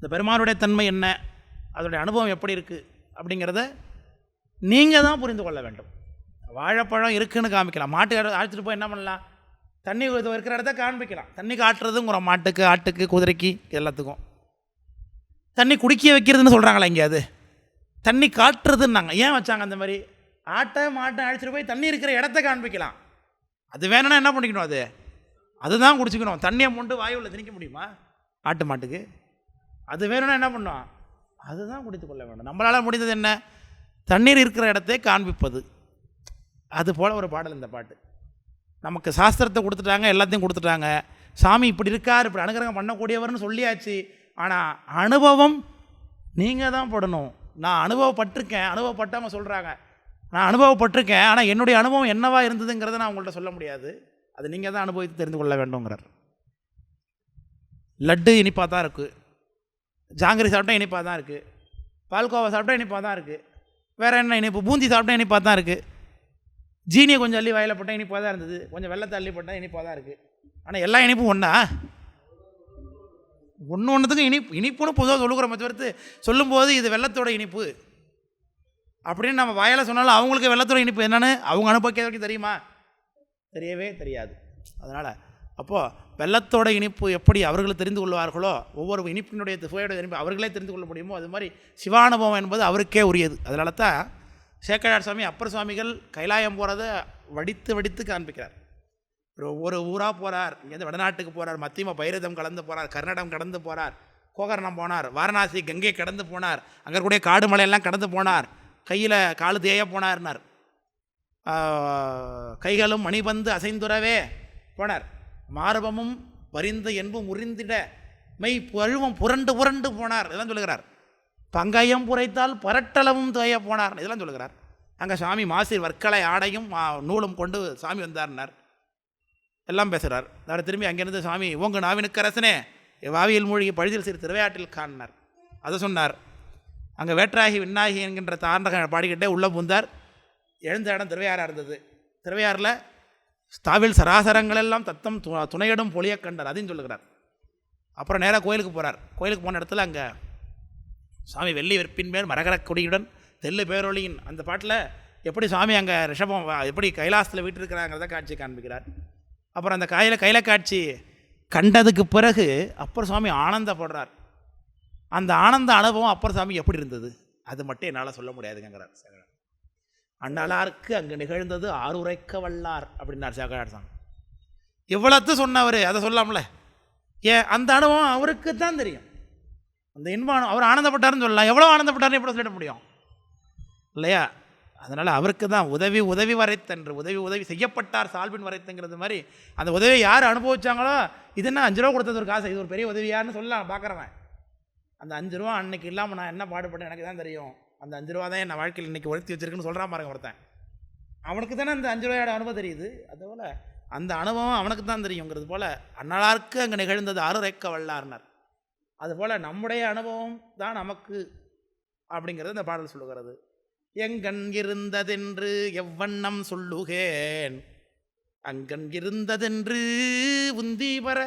இந்த பெருமானுடைய தன்மை என்ன? அதனுடைய அனுபவம் எப்படி இருக்குது அப்படிங்கிறத நீங்கள் தான் புரிந்து கொள்ள வேண்டும். வாழைப்பழம் இருக்குதுன்னு காமிக்கலாம். மாட்டு அழைச்சிட்டு போய் என்ன பண்ணலாம்? தண்ணி இது இருக்கிற இடத்த காண்பிக்கலாம். தண்ணி காட்டுறதுங்கிற மாட்டுக்கு ஆட்டுக்கு குதிரைக்கு எல்லாத்துக்கும். தண்ணி குடிக்க வைக்கிறதுன்னு சொல்கிறாங்களா எங்கேயாவது தண்ணி காட்டுறதுன்னாங்க. ஏன் வச்சாங்க அந்த மாதிரி? ஆட்டை மாட்டை அழைச்சிட்டு போய் தண்ணி இருக்கிற இடத்த காண்பிக்கலாம். அது வேணும்னா என்ன பண்ணிக்கணும் அது? அதுதான் குடிச்சிக்கணும். தண்ணியை மொண்டு வாயுவில் திணிக்க முடியுமா? ஆட்டு மாட்டுக்கு? அது வேணும்னா என்ன பண்ணும்? அதுதான் குடித்து கொள்ள வேண்டும். நம்மளால் முடிந்தது என்ன? தண்ணீர் இருக்கிற இடத்தை காண்பிப்பது. அது போல் ஒரு பாடல் இந்த பாட்டு. நமக்கு சாஸ்திரத்தை கொடுத்துட்டாங்க எல்லாத்தையும் கொடுத்துட்டாங்க. சாமி இப்படி இருக்கார் இப்படி அனுகிரகம் பண்ணக்கூடியவர்னு சொல்லியாச்சு. ஆனால் அனுபவம் நீங்கள் தான் படணும். நான் அனுபவப்பட்டிருக்கேன். அனுபவப்பட்டவங்க சொல்கிறாங்க நான் அனுபவப்பட்டிருக்கேன் ஆனால் என்னுடைய அனுபவம் என்னவாக இருந்ததுங்கிறத நான் உங்கள்கிட்ட சொல்ல முடியாது. அது நீங்கள் தான் அனுபவித்து தெரிந்து கொள்ள வேண்டுங்கிறார் லட்டு இனிப்பாக தான் இருக்குது ஜாங்கிரி சாப்பிட்டா இனிப்பாக தான் இருக்குது பால்கோவா சாப்பிட்டா இனிப்பாக தான் இருக்குது வேறு என்ன இனிப்பு? பூந்தி சாப்பிட்டா இனிப்பாக தான் இருக்குது ஜீனியை கொஞ்சம் அள்ளி வாயில் போட்டால் இனிப்பாக தான் இருந்தது. கொஞ்சம் வெள்ளத்தை அள்ளி போட்டால் இனிப்பாக தான் இருக்குது ஆனால் எல்லா இனிப்பும் ஒன்றா ஒன்று ஒன்றுத்துக்கும் இனிப்பு இனிப்புன்னு பொதுவாக சொல்லுகிறோம் தவிர்த்து சொல்லும்போது இது வெள்ளத்தோட இனிப்பு. அப்படின்னு நம்ம வயலை சொன்னாலும் அவங்களுக்கு வெள்ளத்தோட இனிப்பு என்னென்னு அவங்க அனுபவிக்க வரைக்கும் தெரியுமா? தெரியவே தெரியாது. அதனால் அப்போது வெள்ளத்தோட இனிப்பு எப்படி அவர்கள் தெரிந்து கொள்வார்களோ ஒவ்வொரு இனிப்பினுடைய சுவையோட இனிப்பு அவர்களே தெரிந்து கொள்ள முடியுமோ அது மாதிரி சிவானுபவம் என்பது அவருக்கே உரியது. அதனால தான் சேக்கடார் சுவாமி அப்பர் சுவாமிகள் கைலாயம் போகிறத வடித்து வடித்து காண்பிக்கிறார். ஒரு ஒரு ஊராக போகிறார் இங்கேருந்து வடநாட்டுக்கு போகிறார் மத்தியம பைரதம் கலந்து போகிறார் கர்நாடகம் கடந்து போகிறார் கோகர்ணம் போனார் வாரணாசி கங்கை கடந்து போனார் அங்கே இருக்கக்கூடிய காடு மலையெல்லாம் கடந்து போனார் கையில் காலு தேய போனார்னார். கைகளும் மணிபந்து அசைந்துறவே போனார். மார்பமும் பரிந்த என்பும் உறிந்திட மெய் பழுவம் புரண்டு புரண்டு போனார். இதெல்லாம் சொல்லுகிறார். பங்கயம் புரைத்தால் பரட்டளவும் துவைய போனார். இதெல்லாம் சொல்லுகிறார். அங்கே சாமி மாசிர் வர்க்கலை ஆடையும் நூலும் கொண்டு சாமி வந்தார்னார். எல்லாம் பேசுகிறார் நான் திரும்பி அங்கேருந்து சாமி உங்க நாவினுக்கரசனே. வாவியில் மூழ்கி பழுதில் சிறு திருவையாட்டில் காணினார். அதை சொன்னார். அங்கே வேற்றாகி விண்ணாகி என்கின்ற தாண்டக பாடிக்கிட்டே உள்ளே புந்தார். எழுந்த இடம் திருவையாறாக இருந்தது. திருவையாறில் ஸ்தாவில் சராசரங்களெல்லாம் தத்தம் து துணையிடும் பொழிய கண்டார். அதையும் சொல்லுகிறார். அப்புறம் நேராக கோயிலுக்கு போகிறார் கோயிலுக்கு போன இடத்துல அங்கே சாமி வெள்ளி வெற்பின் மேல் மரகரக் கொடியுடன் தெல்லு பேரொழியின் அந்த பாட்டில் எப்படி சாமி அங்கே ரிஷபம் எப்படி கைலாசத்தில் வீட்டிருக்கிறாங்கிறத காட்சி காண்பிக்கிறார். அப்புறம் அந்த காயில் கையில காட்சி கண்டதுக்கு பிறகு அப்பர் சுவாமி ஆனந்தப்படுறார். அந்த ஆனந்த அனுபவம் அப்பர் சாமி எப்படி இருந்தது? அது மட்டும் என்னால் சொல்ல முடியாதுங்கிறார் அண்ணலாருக்கு அங்கு நிகழ்ந்தது ஆறுரைக்க வல்லார் அப்படின்னார் சேகரார் சாமி இவ்வளத்து சொன்னவர் அதை சொல்லாமல. ஏன் அந்த அனுபவம் அவருக்கு தான் தெரியும். அந்த இன்பம் அவர் ஆனந்தப்பட்டாருன்னு சொல்லலாம். எவ்வளோ ஆனந்தப்பட்டாருன்னு எப்படி சொல்லிட முடியும்? இல்லையா? அதனால் அவருக்கு தான் உதவி உதவி வரைத்தன்று உதவி உதவி செய்யப்பட்டார் சால்பின் வரைத்துங்கிறது மாதிரி அந்த உதவியை யார் அனுபவிச்சாங்களோ இது என்ன அஞ்சு ரூபா கொடுத்தது ஒரு காசு இது ஒரு பெரிய உதவியாருன்னு சொல்லலாம் பார்க்குறவன். அந்த அஞ்சு ரூபா அன்னைக்கு இல்லாமல் நான் என்ன பாடுபட்டேன் எனக்கு தான் தெரியும். அந்த அஞ்சு ரூபா தான் என் வாழ்க்கையில் இன்றைக்கி உயர்த்தி வச்சிருக்குன்னு சொல்கிறான் பாருங்க ஒருத்தன். அவனுக்கு தானே அந்த அஞ்சு ரூபாயோட அனுபவம் தெரியுது. அதுபோல் அந்த அனுபவம் அவனுக்கு தான் தெரியுங்கிறது போல் அன்னலாருக்கு அங்கே நிகழ்ந்தது அருரைக்க வல்லார்னர். அதுபோல் நம்முடைய அனுபவம் தான் நமக்கு அப்படிங்கிறது இந்த பாடல் சொல்லுகிறது. எங்கண் இருந்ததென்று எவ்வண்ணம் சொல்லுகேன். அங்கண் இருந்ததென்று உந்தி வர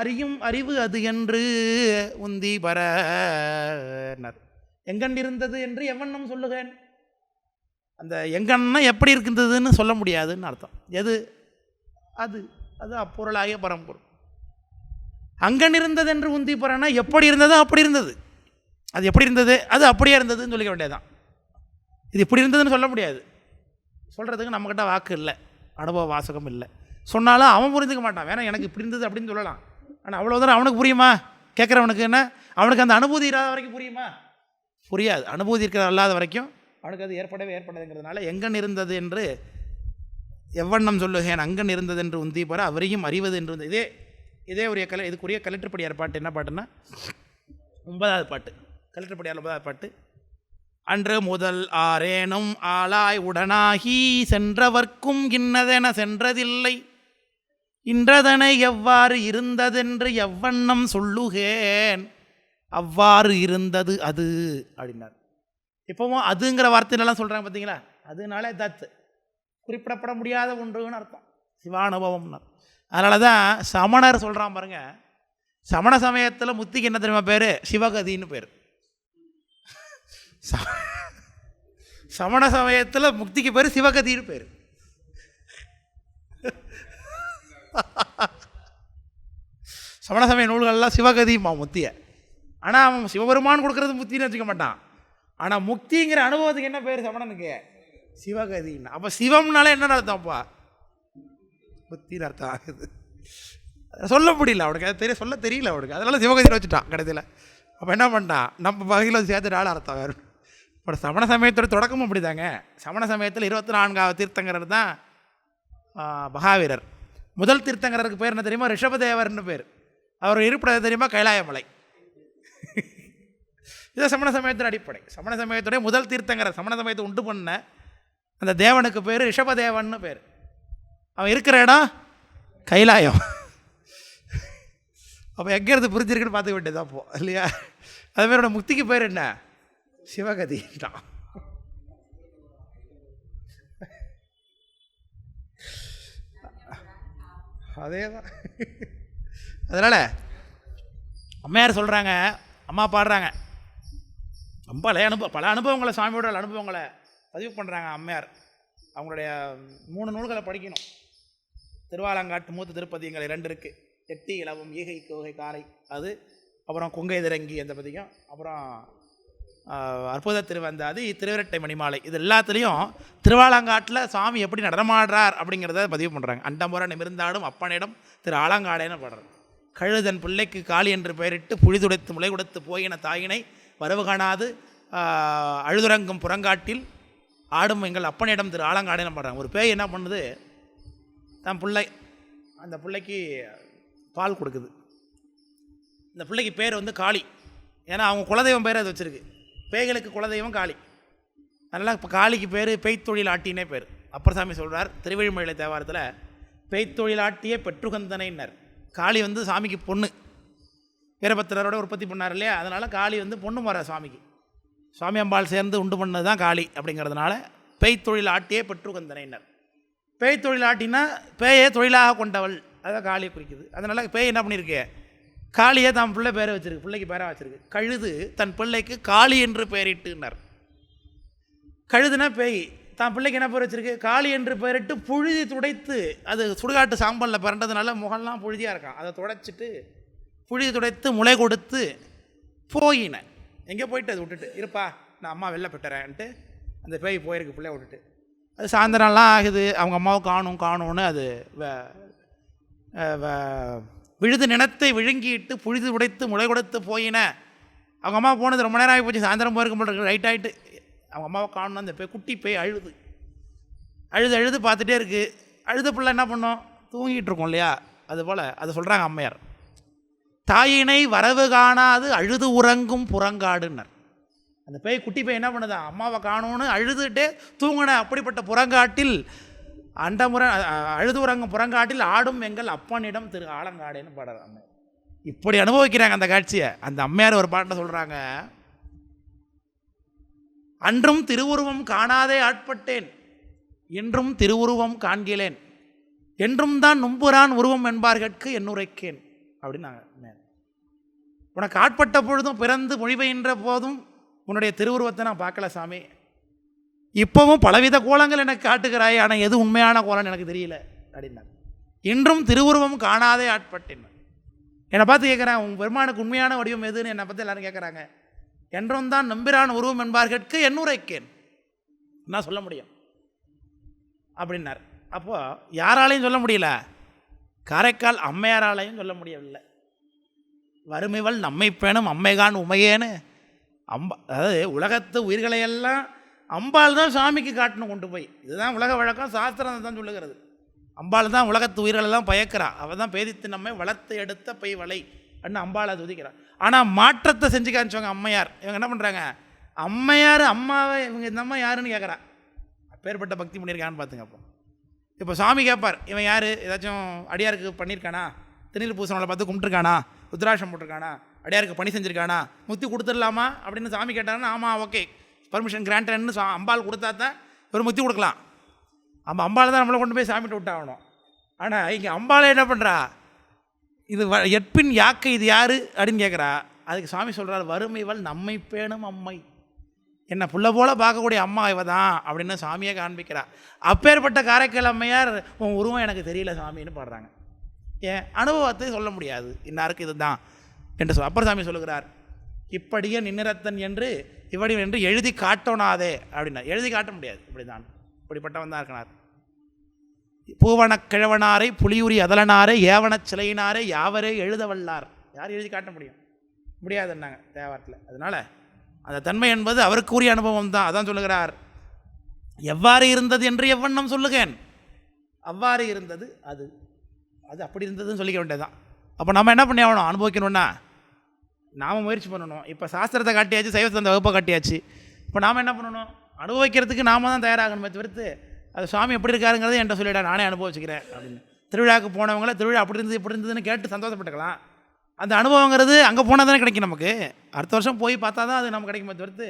அறியும் அறிவு அது என்று உந்தி பரனர். எங்கண்டிருந்தது என்று எவ்வண்ணம் சொல்லுகேன்? அந்த எங்கண்ணம் எப்படி இருக்கின்றதுன்னு சொல்ல முடியாதுன்னு அர்த்தம். எது? அது. அது அப்பொருளாகிய பரம்பொருள். அங்கன் இருந்தது என்று உந்தி பரனா எப்படி இருந்ததோ அப்படி இருந்தது. அது எப்படி இருந்தது? அது அப்படியே இருந்ததுன்னு சொல்லிக்க வேண்டியதுதான். இது இப்படி இருந்ததுன்னு சொல்ல முடியாது. சொல்கிறதுக்கு நம்மக்கிட்ட வாக்கு இல்லை. அனுபவ வாசகம் இல்லை. சொன்னாலும் அவன் புரிஞ்சுக்க மாட்டான். வேணா எனக்கு இப்படி இருந்தது அப்படின்னு சொல்லலாம். ஆனால் அவ்வளோ தூரம் அவனுக்கு புரியுமா? கேட்குறவனுக்கு என்ன? அவனுக்கு அந்த அனுபூதி இல்லாத வரைக்கும் புரியுமா? புரியாது. அனுபூதி இருக்கிற அல்லாத வரைக்கும் அவனுக்கு அது ஏற்படவே ஏற்படாதுங்கிறதுனால எங்கன் இருந்தது என்று எவ்வண்ணம் சொல்லுகேன் அங்கன் இருந்தது என்று உந்தி போகிற அவரையும் அறிவது என்று வந்து- இதே இதே உரிய கல இதுக்குரிய கலெக்டர்படியார் பாட்டு என்ன பாட்டுன்னா ஒன்பதாவது பாட்டு. கலெக்டர்படியார் ஒன்பதாவது பாட்டு. அன்று முதல் ஆரேனும் ஆளாய் உடனாகி சென்றவர்க்கும் இன்னதென சென்றதில்லை. இன்றதனை எவ்வாறு இருந்ததென்று எவ்வண்ணம் சொல்லுகேன். அவ்வாறு இருந்தது அது அப்படின்னார். இப்போவும் அதுங்கிற வார்த்தையிலலாம் சொல்கிறாங்க பார்த்தீங்களா அதனாலே தத் குறிப்பிடப்பட முடியாத ஒன்றுன்னு அர்த்தம். சிவானுபவம்னார். அதனால தான் சமணர் சொல்கிறான் பாருங்க சமண சமயத்தில் முத்திக்கு என்ன தெரியுமா பேர்? சிவகதின்னு பேர். ச- சமண சமயத்தில் முக்திக்கு பேர் சிவகதின்னு பேர். சமண சமய நூல்கள்லாம் சிவகதிமா முத்தியை. ஆனால் அவன் சிவபெருமான் கொடுக்கறது முக்தின்னு வச்சுக்க மாட்டான். ஆனால் முக்திங்கிற அனுபவத்துக்கு என்ன பேர் சமணனுக்கு? சிவகதின்னு. அப்போ சிவம்னால என்ன அர்த்தம்ப்பா முக்தின்னு அர்த்தம் ஆகுது. சொல்ல முடியல. அவனுக்கு அது தெரிய சொல்ல தெரியல அவனுக்கு. அதனால சிவகதியில் வச்சுட்டான் கடைசியில். அப்போ என்ன பண்ணிட்டான் நம்ம பகுதியில் சேர்த்துட்டால அர்த்தம் வேறு. இப்போ சமண சமயத்தோட தொடக்கமும் அப்படிதாங்க. சமண சமயத்தில் இருபத்தி நான்காவது தீர்த்தங்கரர் தான் மகாவீரர். முதல் தீர்த்தங்கரருக்கு பேர் என்ன தெரியுமா? ரிஷபதேவர்னு பேர். அவர் இருப்பிடம் தெரியுமா? கைலாயமலை. இது சமண சமயத்தின் அடிப்படை. சமண சமயத்துடைய முதல் தீர்த்தங்கிற சமண சமயத்தை உண்டு பண்ண அந்த தேவனுக்கு பேர் ரிஷபதேவன் பேர். அவன் இருக்கிற இடம் கைலாயம். அப்போ எங்கேருந்து புரிஞ்சிருக்குன்னு பார்த்துக்க வேண்டியது அப்போ இல்லையா? அது பேரோட முக்திக்கு பேர் என்ன? சிவகதின்றான் அதே தான் அதனால் அம்மையார் சொல்கிறாங்க அம்மா பாடுறாங்க. ரொம்ப பல அனுபவம் பல அனுபவங்களை சாமியோட அனுபவங்களை பதிவு பண்ணுறாங்க அம்மையார். அவங்களுடைய மூணு நூல்களை படிக்கணும். திருவாலங்காட்டு மூத்த திருப்பதிங்களை ரெண்டு இருக்குது எட்டி இளவும் ஈகை கோகை காலை. அது அப்புறம் கொங்கை திரங்கி அந்த பதிகம். அப்புறம் அற்புத திருவந்தாதி திருவிரட்டை மணிமாலை. இது எல்லாத்துலேயும் திருவாலங்காட்டில் சாமி எப்படி நடனமாடுறார் அப்படிங்கிறத பதிவு பண்ணுறாங்க அண்டமுறை நிமிர்ந்தாடும் அப்பனிடம் திரு ஆலங்காடேன்னு பாடுறார் கழுதன் பிள்ளைக்கு காளி என்று பெயரிட்டு புழிதுடைத்து முளை கொடுத்து போயின தாயினை வரவு காணாது. அழுதுரங்கும் அழுதுறங்கும் புறங்காட்டில் ஆடும் எங்கள் அப்பனிடம் திரு ஆலங்காடினம் பாடுறாங்க ஒரு பேய் என்ன பண்ணுது? தன் பிள்ளை அந்த பிள்ளைக்கு பால் கொடுக்குது. இந்த பிள்ளைக்கு பேர் வந்து காளி. ஏன்னா அவங்க குலதெய்வம் பேர் அது வச்சுருக்கு. பேய்களுக்கு குலதெய்வம் காளி. அதனால் இப்போ காளிக்கு பேர் பெய்த்தொழில் ஆட்டினே பேர். அப்பர்சாமி சொல்கிறார் திருவழிமொழியில தேவாரத்தில் பெய்த்தொழில் ஆட்டிய பெற்றுகந்தனைன்னர் காளி வந்து சாமிக்கு பொண்ணு. வீரபத்திரரோட உற்பத்தி பண்ணார் இல்லையா? அதனால் காளி வந்து பொண்ணு முறை சுவாமிக்கு. சுவாமி அம்பாள் சேர்ந்து உண்டு பண்ணது தான் காளி அப்படிங்கிறதுனால பேய்த்தொழில் ஆட்டியே பெற்றுகந்தனைன்னர் பேய் தொழில் ஆட்டினா பேயை தொழிலாக கொண்டவள். அதான் காளியை குறிக்குது. அதனால் பேய் என்ன பண்ணியிருக்கு? காளியை தான் பிள்ளை பேரை வச்சுருக்கு பிள்ளைக்கு பேராக வச்சுருக்கு. கழுது தன் பிள்ளைக்கு காளி என்று பெயரிட்டுனர். கழுதுனா பேய். தான் பிள்ளைக்கு என்ன பேர் வச்சிருக்கு? காளி என்று பெயரிட்டு புழுதி துடைத்து அது சுடுகாட்டு சாம்பலில் பிறண்டதுனால முகம்லாம் புழுதியாக இருக்கான் அதை துடைச்சிட்டு புழுதி துடைத்து முளை கொடுத்து போயின எங்கே போயிட்டு? அது விட்டுட்டு. இருப்பா நான் அம்மா வெளில போட்டுறேன்ட்டு அந்த பேய் போயிருக்கு பிள்ளைய விட்டுட்டு. அது சாயந்தரம்லாம் ஆகுது. அவங்க அம்மாவை காணும் காணும்னு அது வ- வ- விழுது நினத்தை விழுங்கிட்டு புழுது உடைத்து முளை கொடுத்து போயின அவங்க அம்மா போனது ரொம்ப நேரம் ஆகி போச்சு சாயந்தரம் போயிருக்கும் போல ரைட் ஆகிட்டு அவங்க அம்மாவை காணணும் அந்த பேய் குட்டி பேய் அழுது. அழுது அழுது பார்த்துட்டே இருக்குது அழுத பிள்ளை என்ன பண்ணோம்? தூங்கிட்டு இருக்கோம் இல்லையா? அதுபோல் அதை சொல்கிறாங்க அம்மையார். தாயினை வரவு காணாது அழுது உறங்கும் புறங்காடுன்னர் அந்த பேய் குட்டி பேய் என்ன பண்ணுதான் அம்மாவை காணோன்னு அழுதுகிட்டே தூங்கின அப்படிப்பட்ட புறங்காட்டில் அண்டமுறை அழுது உறங்கும் புறங்காட்டில் ஆடும் எங்கள் அப்பனிடம் திரு ஆலங்காடேன்னு பாடுறாங்க இப்படி அனுபவிக்கிறாங்க அந்த காட்சியை. அந்த அம்மையார் ஒரு பாட்டை சொல்கிறாங்க அன்றும் திருவுருவம் காணாதே ஆட்பட்டேன் என்றும் திருவுருவம் காண்கிலேன் என்றும் தான் நும்புரான் உருவம் என்பார்கட்கு என்னுரைக்கேன். அப்படின்னாங்க உனக்கு ஆட்பட்ட பொழுதும் பிறந்து மொழிபெயன்ற போதும் உன்னுடைய திருவுருவத்தை நான் பார்க்கல சாமி. இப்போவும் பலவித கோலங்கள் எனக்கு காட்டுகிறாய் ஆனால் எது உண்மையான கோலம்னு எனக்கு தெரியல அப்படின்னார். இன்றும் திருவுருவம் காணாதே ஆட்பட்டேன். என்னை பார்த்து கேட்குறேன் உன் பெருமானுக்கு உண்மையான வடிவம் எதுன்னு? என்னை பற்றி எல்லாரும் கேட்குறாங்க என்றும் தான் நம்பிரான் உருவம் என்பார்கட்கு என்னுரைக்கேன்? நான் சொல்ல முடியும் அப்படின்னார். அப்போது யாராலையும் சொல்ல முடியல காரைக்கால் அம்மையாராலையும் சொல்ல முடியவில்லை. வறுமைவள் நம்மை பேணும் அம்மைகான் உமையேன்னு அம்பா அதாவது உலகத்து உயிர்களையெல்லாம் அம்பாள் தான் சாமிக்கு காட்டணும் கொண்டு போய். இதுதான் உலக வழக்கம் சாஸ்திரம் தான் சொல்லுகிறது. அம்பாள் தான் உலகத்து உயிர்களெல்லாம் பயக்கிறா. அவள் தான் பேதித்து நம்மை வளர்த்து எடுத்த பை வலை அப்படின்னு அம்பாளை துதிக்கிறார். ஆனால் மாற்றத்தை செஞ்சு காமிச்சவங்க அம்மையார். இவங்க என்ன பண்ணுறாங்க அம்மையார் அம்மாவை இவங்க இந்த அம்மா யாருன்னு கேட்குறா அப்பேற்பட்ட பக்தி பண்ணியிருக்கான்னு பார்த்துங்க அப்போ. இப்போ சாமி கேட்பார் இவன் யார்? ஏதாச்சும் அடியாருக்கு பண்ணியிருக்கானா திருநீர் பூசணங்களை பார்த்து கும்பிட்டுருக்கானா? ருத்ராட்சம் போட்டிருக்கானா? அடியாருக்கு பணி செஞ்சுருக்கானா? முத்தி கொடுத்துடலாமா? அப்படின்னு சாமி கேட்டாருன்னா ஆமாம் ஓகே. பர்மிஷன் கிராண்டட்னு சா அம்பாள் கொடுத்தா தான் ஒரு முத்தி கொடுக்கலாம். நம்ம அம்பாள் தான் நம்மளை கொண்டு போய் சாமிட்டு விட்டாகணும். ஆனால் இங்கே அம்பாளை என்ன பண்ணுறா இது வ எட்பின் யாக்கை இது யார்? அப்படின்னு கேட்குறா அதுக்கு சாமி சொல்கிறார் வறுமைவள் நம்மை பேணும் அம்மை. என்னை புள்ள போல பார்க்கக்கூடிய அம்மா இவ தான் அப்படின்னு சாமியை காண்பிக்கிறா. அப்பேற்பட்ட காரைக்கால் அம்மையார் உன் உருவம் எனக்கு தெரியல சாமின்னு பாடுறாங்க. என் அனுபவத்தை சொல்ல முடியாது. இன்னாருக்கு இதுதான். என்று சொல் அப்பர் சாமி சொல்லுகிறார் இப்படியே நின்னிறத்தன் என்று இவடி என்று எழுதி காட்டோனாதே அப்படின்னா எழுதி காட்ட முடியாது. இப்படி தான் இப்படிப்பட்டவன் தான் இருக்கிறார். பூவனக் கிழவனாரை புலியுரி அதலனாரே ஏவனச் சிலையினாரே யாவரே எழுத வல்லார். யார் எழுதி காட்ட முடியும்? முடியாதுன்னாங்க தேவாரத்தில். அதனால் அந்த தன்மை என்பது அவருக்குரிய அனுபவம் தான். அதான் சொல்லுகிறார் எவ்வாறு இருந்தது என்று எவ்வண்ணம் சொல்லுகேன்? அவ்வாறு இருந்தது அது அது அப்படி இருந்ததுன்னு சொல்லிக்க வேண்டியதான் அப்போ நம்ம என்ன பண்ணி ஆகணும்? அனுபவிக்கணும்னா? நாம் முயற்சி பண்ணணும். இப்போ சாஸ்திரத்தை காட்டியாச்சு சைவத்தை அந்த வகுப்பை காட்டியாச்சு. இப்போ நாம் என்ன பண்ணணும்? அனுபவிக்கிறதுக்கு நாம தான் தயாராகணுமே தவிர்த்து அது சுவாமி எப்படி இருக்காருங்கிறத என்கிட்ட சொல்லிடா நானே அனுபவிச்சுக்கிறேன் அப்படின்னு. திருவிழாவுக்கு போனவங்கள திருவிழா அப்படி இருந்தது இப்படி இருந்ததுன்னு கேட்டு சந்தோஷப்பட்டுக்கலாம். அந்த அனுபவங்கிறது அங்கே போனால் தானே கிடைக்கும் நமக்கு. அடுத்த வருஷம் போய் பார்த்தா தான் அது நமக்கு கிடைக்குமே தவிர்த்து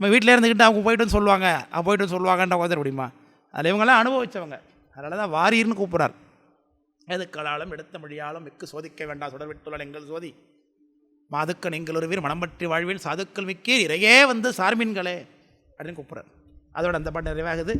நம்ம வீட்டில் இருந்துக்கிட்டு அவங்க போயிட்டு சொல்லுவாங்க அவங்க போயிட்டு வந்து சொல்லுவாங்கன்ற உதற முடியுமா அதில் இவங்கெல்லாம் அனுபவித்தவங்க அதனால தான் வாரியர்னு கூப்பிட்றாரு. எதுக்களாலும் எடுத்த மொழியாலும் மிக்கு சோதிக்க வேண்டாம் சுடர்விட்டுள்ள எங்கள் சோதி. மாதுக்க நீங்கள் ஒருவீர் மனம் பற்றி வாழ்வில் சாதுக்கள் மிக்கீர். இறையே வந்து சார்மீன்களே அப்படின்னு கூப்பிட்றார். அதோட அந்த பாட்டு நிறைவாகுது.